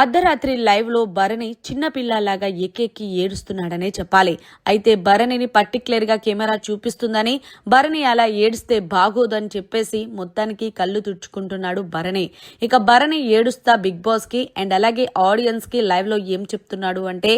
అర్ధరాత్రి లైవ్లో భరణి చిన్నపిల్లలాగా ఎక్కెక్కి ఏడుస్తున్నాడనే చెప్పాలి. అయితే భరణిని పర్టికులర్గా కెమెరా చూపిస్తుందని భరణి అలా ఏడిస్తే బాగోదని చెప్పేసి మొత్తానికి కళ్ళు తుడుచుకుంటున్నాడు భరణి. ఇక భరణి ఏడుస్తా బిగ్ బాస్కి అండ్ అలాగే ఆడియన్స్కి లైవ్లో ఏం చెప్తున్నాడు అంటే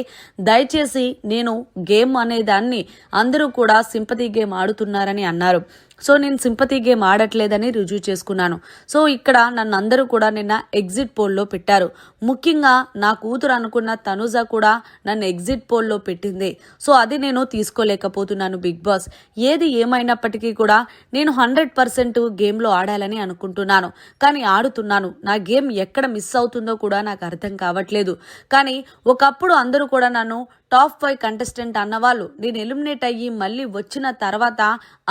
దయచేసి నేను గేమ్ అనే దాన్ని అందరూ కూడా సింపతి గేమ్ ఆడుతున్నారని అన్నారు. సో నేను సింపతి గేమ్ ఆడట్లేదని రుజువు చేసుకున్నాను. సో ఇక్కడ నన్ను అందరూ కూడా నిన్న ఎగ్జిట్ పోల్లో పెట్టారు. ముఖ్యంగా నా కూతురు అనుకున్న తనుజ కూడా నన్ను ఎగ్జిట్ పోల్లో పెట్టింది. సో అది నేను తీసుకోలేకపోతున్నాను బిగ్ బాస్. ఏది ఏమైనప్పటికీ కూడా నేను హండ్రెడ్ పర్సెంట్ గేమ్లో ఆడాలని అనుకుంటున్నాను. కానీ ఆడుతున్నాను. నా గేమ్ ఎక్కడ మిస్ అవుతుందో కూడా నాకు అర్థం కావట్లేదు. కానీ ఒకప్పుడు అందరూ కూడా నన్ను టాప్ ఫైవ్ కంటెస్టెంట్ అన్నవాళ్ళు నేను ఎలిమినేట్ అయ్యి మళ్ళీ వచ్చిన తర్వాత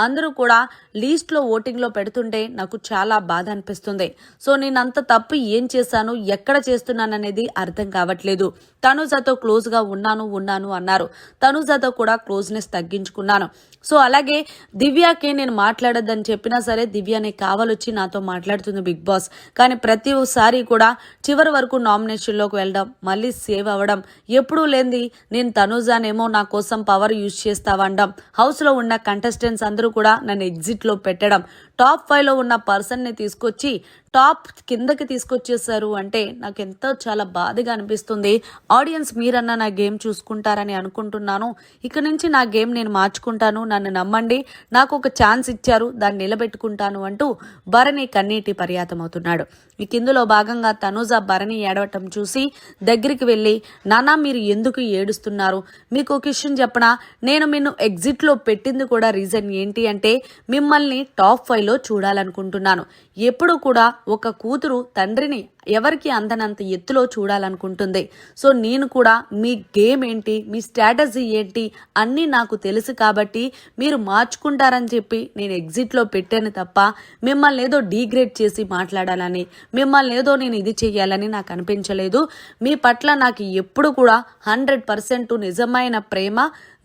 అందరూ కూడా లీస్ట్లో ఓటింగ్లో పెడుతుంటే నాకు చాలా బాధ అనిపిస్తుంది. సో నేను అంత తప్పు ఏం చేశాను ఎక్కడ చేస్తున్నాననేది అర్థం కావట్లేదు. తనుజాతో క్లోజ్గా ఉన్నాను ఉన్నాను అన్నారు. తనుజాతో కూడా క్లోజ్నెస్ తగ్గించుకున్నాను. సో అలాగే దివ్యాకి నేను మాట్లాడొద్దని చెప్పినా సరే దివ్యానే కావాలొచ్చి నాతో మాట్లాడుతుంది బిగ్ బాస్. కానీ ప్రతిసారి కూడా చివరి వరకు నామినేషన్లోకి వెళ్ళడం మళ్ళీ సేవ్ అవ్వడం ఎప్పుడూ లేనిది నేను తనుజానేమో నా కోసం పవర్ యూజ్ చేస్తావండం. హౌస్లో ఉన్న కంటెస్టెంట్స్ అందరూ కూడా నన్ను ఎగ్జిట్లో పెట్టడం. టాప్ ఫైవ్లో ఉన్న పర్సన్ని తీసుకొచ్చి టాప్ కిందకి తీసుకొచ్చేసారు అంటే నాకు ఎంతో చాలా బాధగా అనిపిస్తుంది. ఆడియన్స్ మీరన్నా నా గేమ్ చూసుకుంటారని అనుకుంటున్నాను. ఇక నుంచి నా గేమ్ నేను మార్చుకుంటాను. నన్ను నమ్మండి. నాకు ఒక ఛాన్స్ ఇచ్చారు. దాన్ని నిలబెట్టుకుంటాను అంటూ భరణి కన్నీటి పర్యాతమవుతున్నాడు. అవుతున్నాడు ఇక ఇందులో భాగంగా తనూజ భరణి ఏడవటం చూసి దగ్గరికి వెళ్ళి నానా మీరు ఎందుకు ఏడుస్తున్నారు? మీకు ఒక విషయం చెప్పనా? నేను నిన్ను ఎగ్జిట్లో పెట్టింది కూడా రీజన్ ఏంటి అంటే మిమ్మల్ని టాప్ ఫైవ్లో చూడాలనుకుంటున్నాను. ఎప్పుడు కూడా ఒక కూతురు తండ్రిని ఎవరికి అందనంత ఎత్తులో చూడాలనుకుంటుంది. సో నేను కూడా మీ గేమ్ ఏంటి మీ స్ట్రాటజీ ఏంటి అన్నీ నాకు తెలుసు కాబట్టి మీరు మార్చుకుంటారని చెప్పి నేను ఎగ్జిట్లో పెట్టాను తప్ప మిమ్మల్ని ఏదో డీగ్రేడ్ చేసి మాట్లాడాలని మిమ్మల్ని ఏదో నేను ఇది చేయాలని నాకు అనిపించలేదు. మీ పట్ల నాకు ఎప్పుడు కూడా హండ్రెడ్ పర్సెంట్ నిజమైన ప్రేమ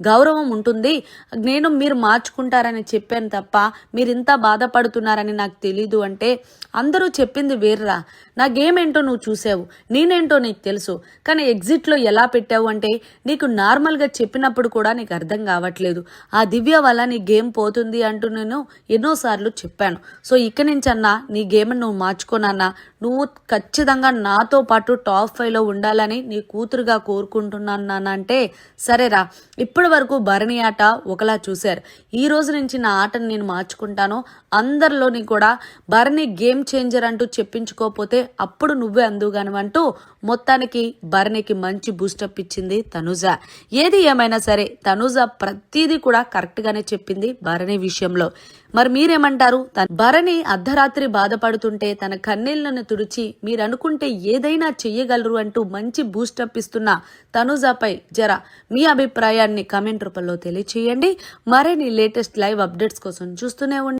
గౌరవం ఉంటుంది. నేను మీరు మార్చుకుంటారని చెప్పాను తప్ప మీరు ఇంత బాధపడుతున్నారని నాకు తెలీదు అంటే అందరూ చెప్పింది వేర్రా. నా గేమ్ ఏంటో నువ్వు చూసావు నేనేంటో నీకు తెలుసు. కానీ ఎగ్జిట్లో ఎలా పెట్టావు అంటే నీకు నార్మల్గా చెప్పినప్పుడు కూడా నీకు అర్థం కావట్లేదు. ఆ దివ్య వల్ల నీ గేమ్ పోతుంది అంటూ నేను ఎన్నోసార్లు చెప్పాను. సో ఇక నుంచి అన్నా నీ గేమ్ నువ్వు మార్చుకోనన్నా నువ్వు ఖచ్చితంగా నాతో పాటు టాప్ ఫైవ్లో ఉండాలని నీ కూతురుగా కోరుకుంటున్నాను అంటే సరేరా ఇప్పటి వరకు భరణి ఆట ఒకలా చూశారు. ఈ రోజు నుంచి నా ఆటను నేను మార్చుకుంటాను. అందరిలోని కూడా భరణి గేమ్ చేంజర్ అంటూ చెప్పించుకోకపోతే అప్పుడు అప్పుడు నువ్వే అందుగాను మొత్తానికి భరణికి మంచి బూస్టప్ ఇచ్చింది తనుజ. ఏది ఏమైనా సరే తనుజ ప్రతిదీ కూడా కరెక్ట్గానే చెప్పింది భరణి విషయంలో. మరి మీరేమంటారు? తన భరణి అర్ధరాత్రి బాధపడుతుంటే తన కన్నీళ్ళను తుడిచి మీరు అనుకుంటే ఏదైనా చెయ్యగలరు అంటూ మంచి బూస్టప్ ఇస్తున్న తనుజాపై జర మీ అభిప్రాయాన్ని కమెంట్ రూపంలో తెలియచేయండి. మరిన్ని లేటెస్ట్ లైవ్ అప్డేట్స్ కోసం చూస్తూనే ఉండండి.